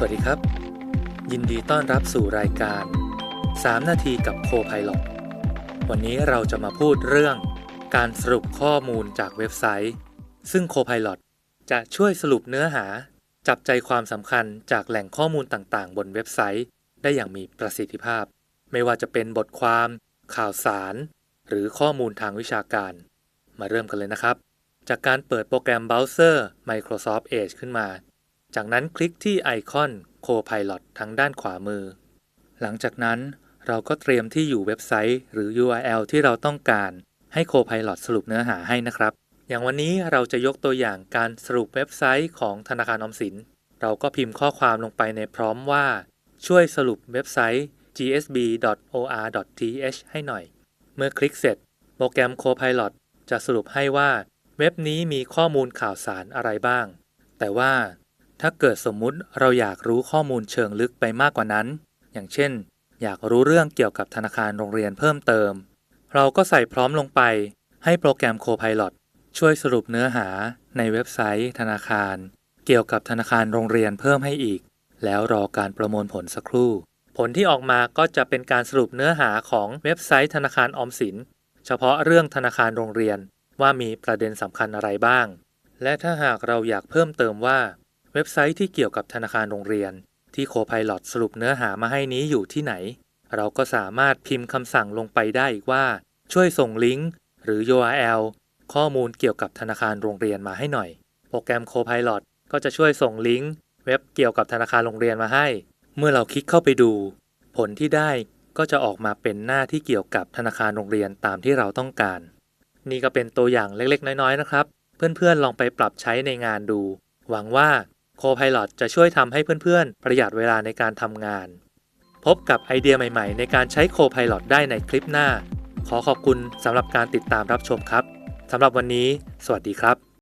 สวัสดีครับ ยินดีต้อนรับสู่รายการ 3 นาทีกับโคพ i l o t วันนี้เราจะมาพูดเรื่อง การสรุปข้อมูลจากเว็บไซต์ ซึ่งโคพ i l o t จะช่วยสรุปเนื้อหา จับใจความสำคัญจากแหล่งข้อมูลต่างๆ บนเว็บไซต์ ได้อย่างมีประสิทธิภาพ ไม่ว่าจะเป็นบทความ ข่าวสาร หรือข้อมูลทางวิชาการ มาเริ่มกันเลยนะครับ จากการเปิดโปรแกรมเบราว์เซอร์ Microsoft Edge ขึ้นมา จากนั้นคลิกที่ไอคอน Copilot ทางด้านขวามือ หลังจากนั้นเราก็เตรียมที่อยู่เว็บไซต์ หรือ URL ที่เราต้องการให้ Copilot สรุปเนื้อหาให้นะครับ อย่างวันนี้เราจะยกตัวอย่างการสรุปเว็บไซต์ของธนาคารออมสิน เราก็พิมพ์ข้อความลงไปในพร้อมว่า ช่วยสรุปเว็บไซต์ gsb.or.th ให้หน่อย เมื่อคลิกเสร็จ โปรแกรม Copilot จะสรุปให้ว่า เว็บนี้มีข้อมูลข่าวสารอะไรบ้าง แต่ว่า ถ้าเกิดสมมุติเราอยากรู้ข้อมูลเชิงลึกไปมากกว่านั้น อย่างเช่น อยากรู้เรื่องเกี่ยวกับธนาคารโรงเรียนเพิ่มเติม เราก็ใส่พร้อมลงไป ให้โปรแกรม Copilot ช่วยสรุปเนื้อหาในเว็บไซต์ ธนาคาร เกี่ยวกับธนาคารโรงเรียนเพิ่มให้อีก แล้วรอการประมวลผลสักครู่ ผลที่ออกมาก็จะเป็นการสรุปเนื้อหาของเว็บไซต์ธนาคารออมสิน เฉพาะเรื่องธนาคารโรงเรียนว่ามีประเด็นสำคัญอะไรบ้าง และถ้าหากเราอยากเพิ่มเติมว่า ว็บไซต์ที่เกี่ยวกับธนาคารโรงเรียน ที่โคพ i l o t สรุปเนื้อหามาให้นี้อยู่ที่ไหน เราก็สามารถพิมพ์คำสั่งลงไปได้อีกว่า ช่วยส่งลิงก์หรือ URL ข้อมูลเกี่ยวกับธนาคารโรงเรียนมาให้หน่อย โปรแกรม Copilot ก็จะช่วยส่งลิงก์เว็บเกี่ยวกับธนาคารโรงเรียนมาให้ เมื่อเราคลิกเข้าไปดู ผลที่ได้ก็จะออกมาเป็นหน้าที่เกี่ยวกับธนาคารโรงเรียนตามที่เราต้องการ นี่ก็เป็นตัวอย่างเล็กๆ น้อยๆ นะครับ เพื่อนๆ ลองไปปรับใช้ในงานดู หวังว่า Copilot จะช่วยทำให้เพื่อนๆ ประหยัดเวลาในการทำงาน พบกับไอเดียใหม่ๆ ในการใช้ Copilot ได้ในคลิปหน้า ขอขอบคุณสำหรับการติดตามรับชมครับสำหรับวันนี้ สวัสดีครับ